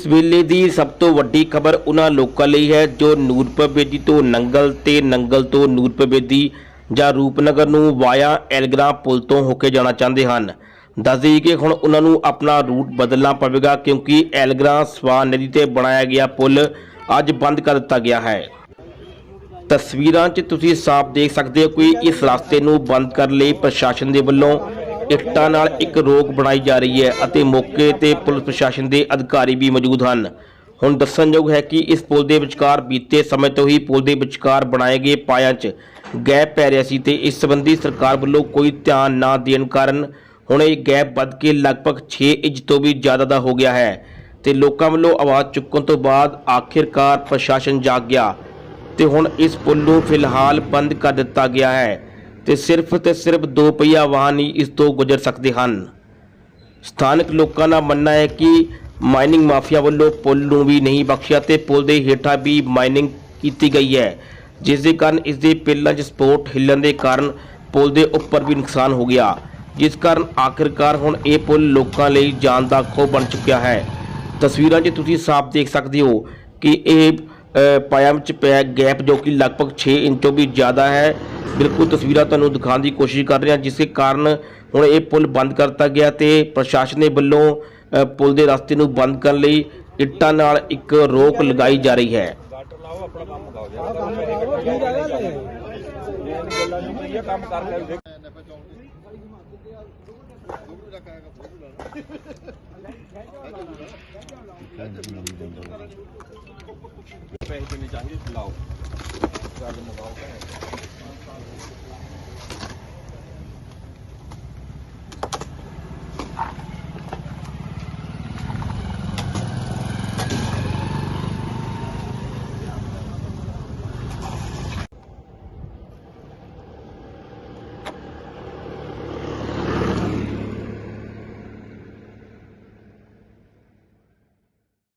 ਇਸ ਵੇਲੇ ਦੀ ਸਭ ਤੋਂ ਵੱਡੀ ਖਬਰ ਉਹਨਾਂ ਲੋਕਾਂ ਲਈ ਹੈ ਜੋ ਨੂਰਪੁਰ ਬੇਦੀ ਤੋਂ ਨੰਗਲ ਤੇ ਨੰਗਲ ਤੋਂ ਨੂਰਪੁਰ ਬੇਦੀ ਜਾਂ ਰੂਪਨਗਰ ਨੂੰ ਵਾਇਆ ਐਲਗਰਾ ਪੁਲ ਤੋਂ ਹੋ ਕੇ ਜਾਣਾ ਚਾਹੁੰਦੇ ਹਨ। ਦੱਸ ਕਿ ਹੁਣ ਉਹਨਾਂ ਨੂੰ ਆਪਣਾ ਰੂਟ ਬਦਲਣਾ ਪਵੇਗਾ ਕਿਉਂਕਿ ਐਲਗਰਾ ਸਵਾਨ ਨਦੀ ਤੇ ਬਣਾਇਆ ਗਿਆ ਪੁਲ ਅੱਜ ਬੰਦ ਕਰ ਦਿੱਤਾ ਗਿਆ ਹੈ। ਤਸਵੀਰਾਂ 'ਚ ਤੁਸੀਂ ਸਾਫ਼ ਦੇਖ ਸਕਦੇ ਹੋ ਕਿ ਇਸ ਰਸਤੇ ਨੂੰ ਬੰਦ ਕਰਨ ਲਈ ਪ੍ਰਸ਼ਾਸਨ ਦੇ ਵੱਲੋਂ ਇੱਟਾਂ ਨਾਲ ਇੱਕ ਰੋਕ ਬਣਾਈ ਜਾ ਰਹੀ ਹੈ ਅਤੇ ਮੌਕੇ ਤੇ ਪੁਲਿਸ ਪ੍ਰਸ਼ਾਸਨ ਦੇ ਅਧਿਕਾਰੀ ਵੀ ਮੌਜੂਦ ਹਨ। ਹੁਣ ਦੱਸਣਯੋਗ ਹੈ ਕਿ ਇਸ ਪੁਲ ਦੇ ਵਿਚਕਾਰ ਬੀਤੇ ਸਮੇਂ ਤੋਂ ਹੀ ਪੁਲ ਦੇ ਵਿਚਕਾਰ ਬਣਾਏ ਗਏ ਪਾਇਆਂ 'ਚ ਗੈਪ ਪੈ ਰਿਹਾ ਸੀ ਤੇ ਇਸ ਸੰਬੰਧੀ ਸਰਕਾਰ ਵੱਲੋਂ ਕੋਈ ਧਿਆਨ ਨਾ ਦੇਣ ਕਾਰਨ ਹੁਣ ਇਹ ਗੈਪ ਵੱਧ ਕੇ ਲਗਭਗ 6 ਇੰਚ ਤੋਂ ਵੀ ਜ਼ਿਆਦਾ ਦਾ ਹੋ ਗਿਆ ਹੈ ਤੇ ਲੋਕਾਂ ਵੱਲੋਂ ਆਵਾਜ਼ ਚੁੱਕਣ ਤੋਂ ਬਾਅਦ ਆਖਿਰਕਾਰ ਪ੍ਰਸ਼ਾਸਨ ਜਾਗ ਗਿਆ ਤੇ ਹੁਣ ਇਸ ਪੁਲ ਨੂੰ ਫਿਲਹਾਲ ਬੰਦ ਕਰ ਦਿੱਤਾ ਗਿਆ ਹੈ। ਤੇ ਸਿਰਫ ਤੇ ਸਿਰਫ ਦੋ ਪਹੀਆ ਵਾਹਨ ਹੀ ਇਸ ਤੋਂ ਗੁਜ਼ਰ ਸਕਦੇ ਹਨ। ਸਥਾਨਕ ਲੋਕਾਂ ਦਾ ਮੰਨਣਾ ਹੈ ਕਿ ਮਾਈਨਿੰਗ ਮਾਫੀਆ ਵੱਲੋਂ ਪੁਲ ਨੂੰ ਵੀ ਨਹੀਂ ਬਖਸ਼ਿਆ ਤੇ ਪੁਲ ਦੇ ਹੇਠਾਂ ਵੀ ਮਾਈਨਿੰਗ ਕੀਤੀ ਗਈ ਹੈ, ਜਿਸ ਦੇ ਕਾਰਨ ਇਸ ਦੇ ਪਿੱਲਰਾਂ 'ਚ ਸਪੋਰਟ ਹਿੱਲਣ ਦੇ ਕਾਰਨ ਪੁਲ ਦੇ ਉੱਪਰ ਵੀ ਨੁਕਸਾਨ ਹੋ ਗਿਆ। ਜਿਸ ਕਾਰਨ ਆਖਿਰਕਾਰ ਹੁਣ ਇਹ ਪੁਲ ਲੋਕਾਂ ਲਈ ਜਾਨ ਦਾ ਖੋ ਬਣ ਚੁੱਕਿਆ ਹੈ। ਤਸਵੀਰਾਂ 'ਚ ਤੁਸੀਂ ਸਾਫ਼ ਦੇਖ ਸਕਦੇ ਹੋ ਕਿ ਇਹ ਪਾਇਆ ਵਿੱਚ ਪਿਆ ਗੈਪ ਜੋ ਕਿ ਲਗਭਗ 6 ਇੰਚ ਤੋਂ ਵੀ ਜ਼ਿਆਦਾ ਹੈ। ਬਿਲਕੁਲ ਤਸਵੀਰਾਂ ਤੁਹਾਨੂੰ ਦਿਖਾਉਣ ਦੀ ਕੋਸ਼ਿਸ਼ ਕਰ ਰਹੇ ਹਾਂ ਜਿਸ ਦੇ ਕਾਰਨ ਹੁਣ ਇਹ ਪੁਲ ਬੰਦ ਕਰ ਦਿੱਤਾ ਗਿਆ ਤੇ ਪ੍ਰਸ਼ਾਸਨ ਦੇ ਵੱਲੋਂ ਪੁਲ ਦੇ ਰਸਤੇ ਨੂੰ ਬੰਦ ਕਰਨ ਲਈ ਇੱਟਾਂ ਨਾਲ ਇੱਕ ਰੋਕ ਲਗਾਈ ਜਾ ਰਹੀ ਹੈ। ਕੰਮ ਪੈਸੇ ਨਹੀਂ ਚਾਹੀਦੇ? ਲਾਓ। ਗੱਲ ਮੁਕਾਓ